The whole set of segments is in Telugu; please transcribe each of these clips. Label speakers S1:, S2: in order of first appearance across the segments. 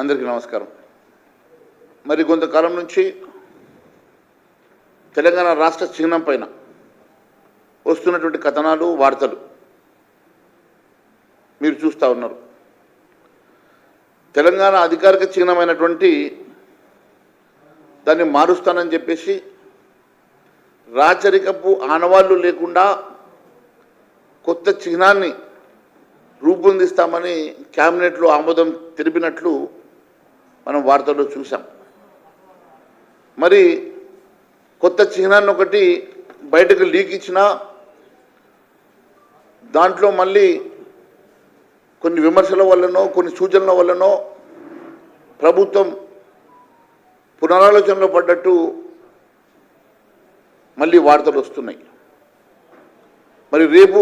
S1: అందరికీ నమస్కారం. మరి కొంతకాలం నుంచి తెలంగాణ రాష్ట్ర చిహ్నం పైన వస్తున్నటువంటి కథనాలు వార్తలు మీరు చూస్తూ ఉన్నారు. తెలంగాణ అధికారిక చిహ్నమైనటువంటి దాన్ని మారుస్తానని చెప్పేసి రాచరికపు ఆనవాళ్ళు లేకుండా కొత్త చిహ్నాన్ని రూపొందిస్తామని క్యాబినెట్లో ఆమోదం తెలిపినట్లు మనం వార్తల్లో చూసాం మరి కొత్త చిహ్నాన్ని ఒకటి బయటకు లీక్ ఇచ్చినా దాంట్లో మళ్ళీ కొన్ని విమర్శల వల్లనో కొన్ని సూచనల వల్లనో ప్రభుత్వం పునరాలోచనలో పడ్డట్టు మళ్ళీ వార్తలు వస్తున్నాయి. మరి రేపు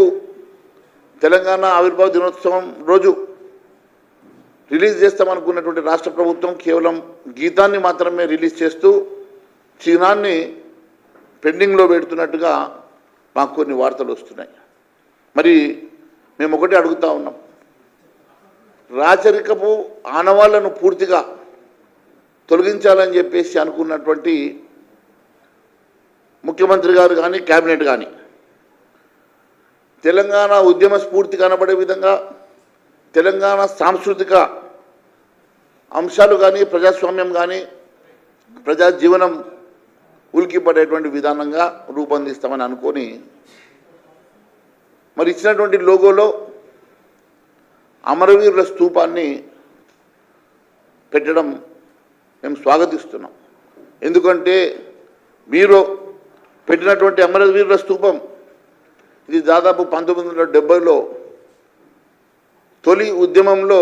S1: తెలంగాణ ఆవిర్భావ దినోత్సవం రోజు రిలీజ్ చేస్తామనుకున్నటువంటి రాష్ట్ర ప్రభుత్వం కేవలం గీతాన్ని మాత్రమే రిలీజ్ చేస్తూ చిహ్నాన్ని పెండింగ్లో పెడుతున్నట్టుగా మాకు కొన్ని వార్తలు వస్తున్నాయి. మరి మేము ఒకటి అడుగుతా ఉన్నాం. రాచరికపు ఆనవాళ్ళను పూర్తిగా తొలగించాలని చెప్పేసి అనుకున్నటువంటి ముఖ్యమంత్రి గారు కానీ కేబినెట్ కానీ తెలంగాణ ఉద్యమ స్ఫూర్తి కనబడే విధంగా తెలంగాణ సాంస్కృతిక అంశాలు కానీ ప్రజాస్వామ్యం కానీ ప్రజా జీవనం ఉలికిపడేటువంటి విధానంగా రూపొందిస్తామని అనుకొని మరి ఇచ్చినటువంటి లోగోలో అమరవీరుల స్థూపాన్ని పెట్టడం మేము స్వాగతిస్తున్నాం. ఎందుకంటే మీరు పెట్టినటువంటి అమరవీరుల స్థూపం ఇది దాదాపు పంతొమ్మిది వందల డెబ్బైలో తొలి ఉద్యమంలో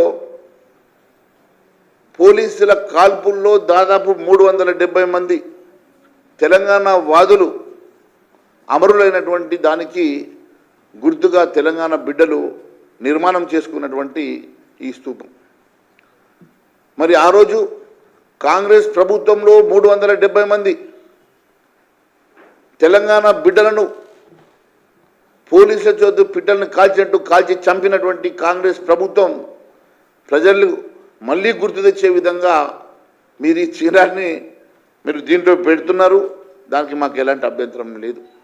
S1: పోలీసుల కాల్పుల్లో దాదాపు మూడు వందల డెబ్బై మంది తెలంగాణ వాదులు అమరులైనటువంటి దానికి గుర్తుగా తెలంగాణ బిడ్డలు నిర్మాణం చేసుకున్నటువంటి ఈ స్థూపం. మరి ఆ రోజు కాంగ్రెస్ ప్రభుత్వంలో మూడు వందల డెబ్బై మంది తెలంగాణ బిడ్డలను పోలీసుల చోటు బిడ్డలను కాల్చినట్టు కాల్చి చంపినటువంటి కాంగ్రెస్ ప్రభుత్వం ప్రజలు మళ్ళీ గుర్తు తెచ్చే విధంగా మీరు ఈ చీరాన్ని మీరు దీంట్లో పెడుతున్నారు దానికి మాకు ఎలాంటి అభ్యంతరం లేదు.